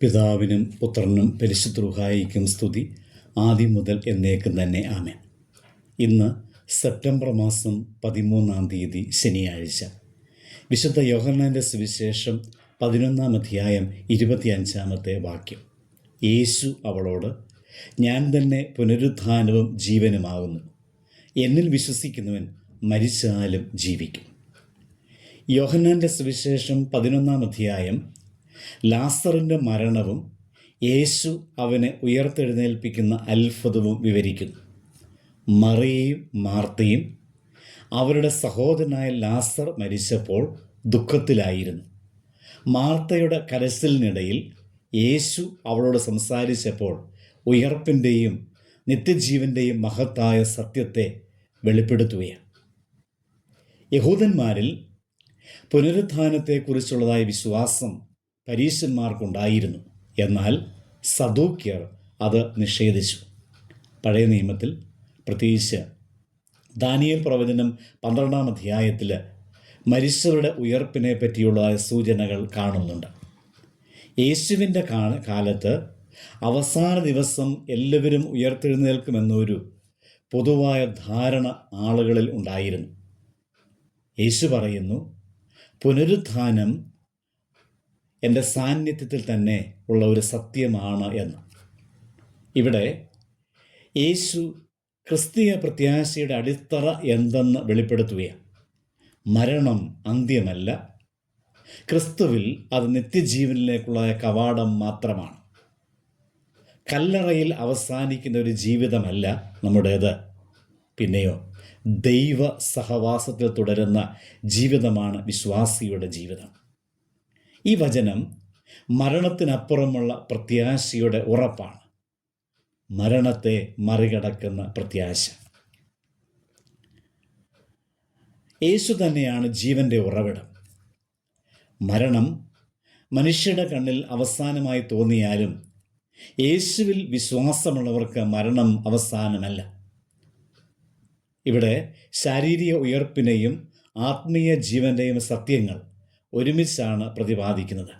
പിതാവിനും പുത്രനും പരിശുദ്ധ സ്തുതി. ആദ്യം മുതൽ എന്നേക്കും തന്നെ ആമേൻ. ഇന്ന് സെപ്റ്റംബർ മാസം പതിമൂന്നാം തീയതി ശനിയാഴ്ച. വിശുദ്ധ യോഹന്നാന്റെ സുവിശേഷം പതിനൊന്നാം അധ്യായം ഇരുപത്തിയഞ്ചാമത്തെ വാക്യം. യേശു അവളോട് ഞാൻ തന്നെ പുനരുത്ഥാനവും ജീവനുമാകുന്നു. എന്നിൽ വിശ്വസിക്കുന്നവൻ മരിച്ചാലും ജീവിക്കും. യോഹന്നാന്റെ സുവിശേഷം പതിനൊന്നാം അധ്യായം ലാസറിന്റെ മരണവും യേശു അവനെ ഉയർത്തെഴുന്നേൽപ്പിക്കുന്ന അത്ഭുതവും വിവരിക്കുന്നു. മറിയയും മാർത്തയും അവരുടെ സഹോദരനായ ലാസർ മരിച്ചപ്പോൾ ദുഃഖത്തിലായിരുന്നു. മാർത്തയുടെ കരച്ചിലിനിടയിൽ യേശു അവളോട് സംസാരിച്ചപ്പോൾ ഉയർപ്പിന്റെയും നിത്യജീവന്റെയും മഹത്തായ സത്യത്തെ വെളിപ്പെടുത്തുകയാണ്. യഹൂദന്മാരിൽ പുനരുത്ഥാനത്തെക്കുറിച്ചുള്ളതായ വിശ്വാസം പരീശന്മാർക്കുണ്ടായിരുന്നു. എന്നാൽ സദൂക്യർ അത് നിഷേധിച്ചു. പഴയ നിയമത്തിൽ പ്രത്യേകിച്ച് ദാനിയൽ പ്രവചനം പന്ത്രണ്ടാം അധ്യായത്തിൽ മരിച്ചവരുടെ ഉയർപ്പിനെ പറ്റിയുള്ള സൂചനകൾ കാണുന്നുണ്ട്. യേശുവിന്റെ കാലത്ത് അവസാന ദിവസം എല്ലാവരും ഉയർത്തെഴുന്നേൽക്കുമെന്നൊരു പൊതുവായ ധാരണ ആളുകളിൽ ഉണ്ടായിരുന്നു. യേശു പറയുന്നു പുനരുത്ഥാനം എന്റെ സാന്നിധ്യത്തിൽ തന്നെ ഉള്ള ഒരു സത്യമാണ് എന്ന്. ഇവിടെ യേശു ക്രിസ്തീയ പ്രത്യാശയുടെ അടിത്തറ എന്തെന്ന് വെളിപ്പെടുത്തുകയാണ്. മരണം അന്ത്യമല്ല. ക്രിസ്തുവിൽ അത് നിത്യജീവനിലേക്കുള്ള കവാടം മാത്രമാണ്. കല്ലറയിൽ അവസാനിക്കുന്ന ഒരു ജീവിതമല്ല നമ്മുടേത്. പിന്നെയോ ദൈവ സഹവാസത്തിൽ തുടരുന്ന ജീവിതമാണ് വിശ്വാസിയുടെ ജീവിതം. ഈ വചനം മരണത്തിനപ്പുറമുള്ള പ്രത്യാശയുടെ ഉറപ്പാണ്. മരണത്തെ മറികടക്കുന്ന പ്രത്യാശ. യേശു തന്നെയാണ് ജീവന്റെ ഉറവിടം. മരണം മനുഷ്യരുടെ കണ്ണിൽ അവസാനമായി തോന്നിയാലും യേശുവിൽ വിശ്വാസമുള്ളവർക്ക് മരണം അവസാനമല്ല. ഇവിടെ ശാരീരിക ഉയർപ്പിനെയും ആത്മീയ ജീവന്റെയും സത്യങ്ങൾ ഒരുമിച്ചാണ് പ്രതിപാദിക്കുന്നത്.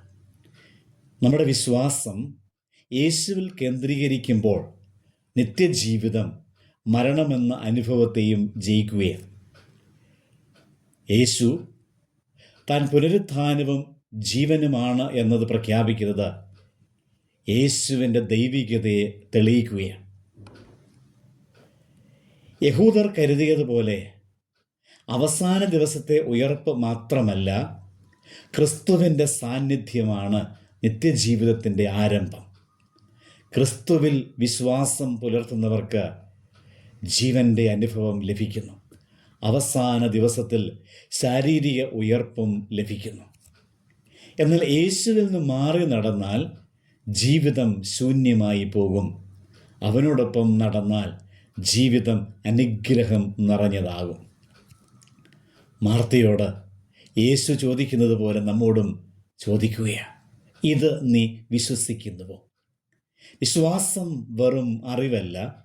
നമ്മുടെ വിശ്വാസം യേശുവിൽ കേന്ദ്രീകരിക്കുമ്പോൾ നിത്യജീവിതം മരണമെന്ന അനുഭവത്തെയും ജയിക്കുകയാണ്. യേശു താൻ പുനരുത്ഥാനവും ജീവനുമാണ് എന്നത് പ്രഖ്യാപിക്കുന്നത് യേശുവിന്റെ ദൈവികതയെ തെളിയിക്കുകയാണ്. യഹൂദർ കരുതിയതുപോലെ അവസാന ദിവസത്തെ ഉയർപ്പ് മാത്രമല്ല ക്രിസ്തുവിന്റെ സാന്നിധ്യമാണ് നിത്യജീവിതത്തിന്റെ ആരംഭം. ക്രിസ്തുവിൽ വിശ്വാസം പുലർത്തുന്നവർക്ക് ജീവന്റെ അനുഭവം ലഭിക്കുന്നു. അവസാന ദിവസത്തിൽ ശാരീരിക ഉയർപ്പും ലഭിക്കുന്നു. എന്നാൽ യേശുവിൽ നിന്ന് മാറി നടന്നാൽ ജീവിതം ശൂന്യമായി പോകും. അവനോടൊപ്പം നടന്നാൽ ജീവിതം അനുഗ്രഹം നിറഞ്ഞതാകും. മാർത്തയോട് യേശു ചോദിക്കുന്നത് പോലെ നമ്മോടും ചോദിക്കുകയാണ്. ഇത് നീ വിശ്വസിക്കുന്നുവോ? വിശ്വാസം വെറും അറിവല്ല.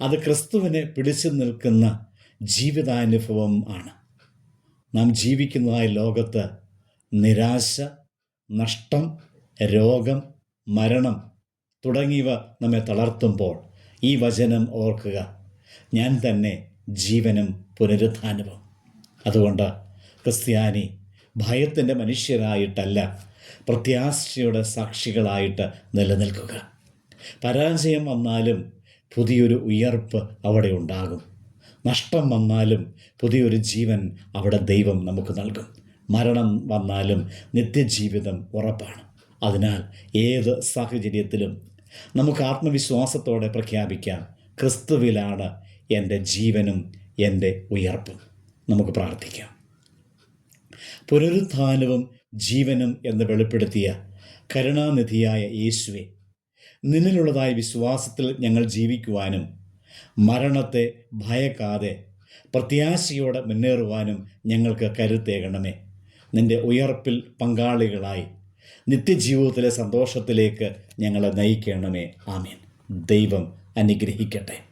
അത് ക്രിസ്തുവിനെ പിടിച്ചു നിൽക്കുന്ന ജീവിതാനുഭവം ആണ്. നാം ജീവിക്കുന്നതായ ലോകത്ത് നിരാശ നഷ്ടം രോഗം മരണം തുടങ്ങിയവ നമ്മെ തളർത്തുമ്പോൾ ഈ വചനം ഓർക്കുക. ഞാൻ തന്നെ ജീവനും പുനരുദ്ധാനവും. അതുകൊണ്ട് ക്രിസ്ത്യാനി ഭയത്തിന്റെ മനുഷ്യരായിട്ടല്ല പ്രത്യാശയുടെ സാക്ഷികളായിട്ട് നിലനിൽക്കുക. പരാജയം വന്നാലും പുതിയൊരു ഉയർപ്പ് അവിടെ ഉണ്ടാകും. നഷ്ടം വന്നാലും പുതിയൊരു ജീവൻ അവിടെ ദൈവം നമുക്ക് നൽകും. മരണം വന്നാലും നിത്യജീവിതം ഉറപ്പാണ്. അതിനാൽ ഏത് സാഹചര്യത്തിലും നമുക്ക് ആത്മവിശ്വാസത്തോടെ പ്രഖ്യാപിക്കാം ക്രിസ്തുവിലാണ് എന്റെ ജീവനും എന്റെ ഉയർപ്പും. നമുക്ക് പ്രാർത്ഥിക്കാം. പുനരുത്ഥാനവും ജീവനും എന്ന് വെളിപ്പെടുത്തിയ കരുണാനിധിയായ യേശുവെ നിന്നിലുള്ളതായ വിശ്വാസത്തിൽ ഞങ്ങൾ ജീവിക്കുവാനും മരണത്തെ ഭയക്കാതെ പ്രത്യാശയോടെ മുന്നേറുവാനും ഞങ്ങൾക്ക് കരുത്തേകണമേ. നിന്റെ ഉയർപ്പിൽ പങ്കാളികളായി നിത്യജീവിതത്തിലെ സന്തോഷത്തിലേക്ക് ഞങ്ങളെ നയിക്കണമേ. ആമീൻ. ദൈവം അനുഗ്രഹിക്കട്ടെ.